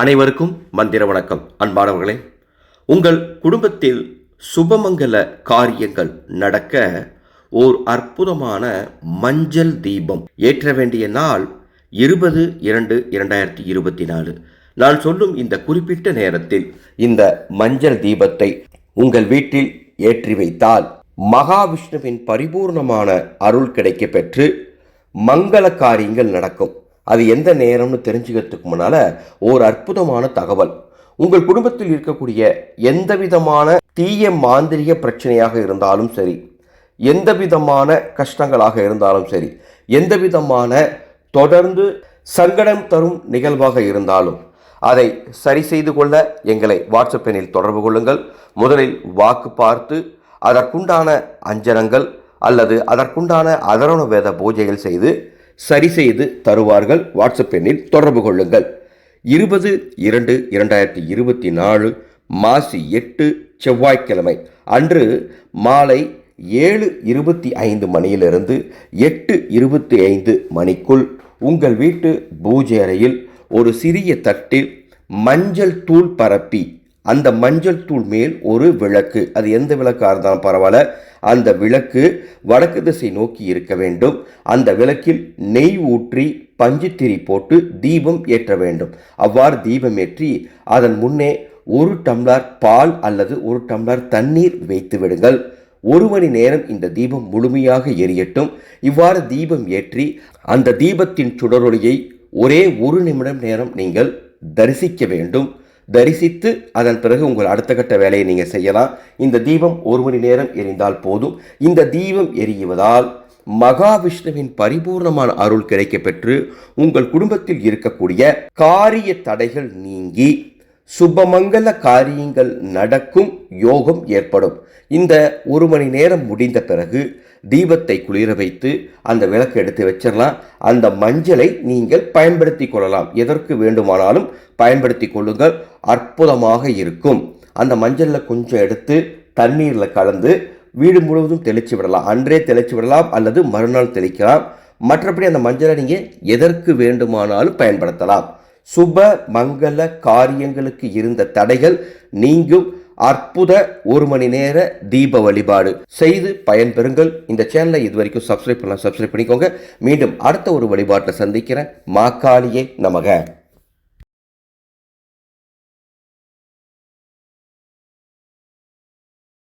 அனைவருக்கும் மந்திர வணக்கம். அன்பானவர்களே உங்கள் குடும்பத்தில் சுபமங்கல காரியங்கள் நடக்க ஓர் அற்புதமான மஞ்சள் தீபம் ஏற்ற வேண்டிய நாள் இருபது இரண்டு இரண்டாயிரத்தி இருபத்தி நாலு. நான் சொல்லும் இந்த குறிப்பிட்ட நேரத்தில் இந்த மஞ்சள் தீபத்தை உங்கள் வீட்டில் ஏற்றி வைத்தால் மகாவிஷ்ணுவின் பரிபூர்ணமான அருள் கிடைக்க பெற்று மங்கள காரியங்கள் நடக்கும். அது எந்த நேரம்னு தெரிஞ்சுக்கிறதுக்கு முன்னால ஒரு அற்புதமான தகவல். உங்கள் குடும்பத்தில் இருக்கக்கூடிய எந்த விதமான தீய மாந்திரிக பிரச்சனையாக இருந்தாலும் சரி எந்த விதமான கஷ்டங்களாக இருந்தாலும் சரி எந்த விதமான தொடர்ந்து சங்கடம் தரும் நிகழ்வாக இருந்தாலும் அதை சரி செய்து கொள்ள எங்களை வாட்ஸ்அப் எண்ணில் தொடர்பு கொள்ளுங்கள். முதலில் வாக்கு பார்த்து அதற்குண்டான அஞ்சனங்கள் அல்லது அதற்குண்டான அதரண வேத பூஜைகள் செய்து சரி செய்து தருவார்கள் வாட்ஸ்அப் எண்ணில் தொடர்பு கொள்ளுங்கள். இருபது இரண்டு இரண்டாயிரத்தி இருபத்தி நாலு மாசி எட்டு செவ்வாய்க்கிழமை அன்று மாலை ஏழு இருபத்தி ஐந்து மணியிலிருந்து எட்டு இருபத்தி ஐந்து மணிக்குள் உங்கள் வீட்டு பூஜை அறையில் ஒரு சிறிய தட்டில் மஞ்சள் தூள் பரப்பி அந்த மஞ்சள் தூள் மேல் ஒரு விளக்கு. அது எந்த விளக்காக இருந்தாலும் பரவாயில்ல. அந்த விளக்கு வடக்கு திசை நோக்கி இருக்க வேண்டும். அந்த விளக்கில் நெய் ஊற்றி பஞ்சுத்திரி போட்டு தீபம் ஏற்ற வேண்டும். அவ்வாறு தீபம் ஏற்றி அதன் முன்னே ஒரு டம்ளர் பால் அல்லது ஒரு டம்ளர் தண்ணீர் வைத்து விடுங்கள். ஒரு மணி நேரம் இந்த தீபம் முழுமையாக எரியட்டும். இவ்வாறு தீபம் ஏற்றி அந்த தீபத்தின் சுடரொளியை ஒரே ஒரு நிமிடம் நேரம் நீங்கள் தரிசிக்க வேண்டும். தரிசித்து அதன் பிறகு உங்கள் அடுத்த கட்ட வேலையை நீங்கள் செய்யலாம். இந்த தீபம் ஒரு மணி நேரம் எரிந்தால் போதும். இந்த தீபம் எரியுவதால் மகாவிஷ்ணுவின் பரிபூர்ணமான அருள் கிடைக்கப்பெற்று உங்கள் குடும்பத்தில் இருக்கக்கூடிய காரிய தடைகள் நீங்கி சுபமங்கல காரியங்கள் நடக்கும் யோகம் ஏற்படும். இந்த ஒரு மணி நேரம் முடிந்த பிறகு தீபத்தை குளிர வைத்து அந்த விளக்கு எடுத்து வச்சிடலாம் அந்த மஞ்சளை நீங்கள் பயன்படுத்தி கொள்ளலாம். எதற்கு வேண்டுமானாலும் பயன்படுத்தி கொள்ளுங்கள். அற்புதமாக இருக்கும். அந்த மஞ்சளில் கொஞ்சம் எடுத்து தண்ணீரில் கலந்து வீடு முழுவதும் தெளித்து விடலாம். அன்றே தெளித்து விடலாம் அல்லது மறுநாள் தெளிக்கலாம். மற்றபடி அந்த மஞ்சளை நீங்கள் எதற்கு வேண்டுமானாலும் பயன்படுத்தலாம். சுப மங்கள காரியங்களுக்கு இருந்த தடைகள் நீங்கும். அற்புத ஒரு மணி நேர தீப வழிபாடு செய்து பயன்பெறுங்கள். இந்த சேனலை இது வரைக்கும் சப்ஸ்கிரைப் பண்ணலாம் சப்ஸ்கிரைப் பண்ணிக்கோங்க. மீண்டும் அடுத்த ஒரு வழிபாட்டை சந்திக்கிறேன். மாக்காளியே நமக.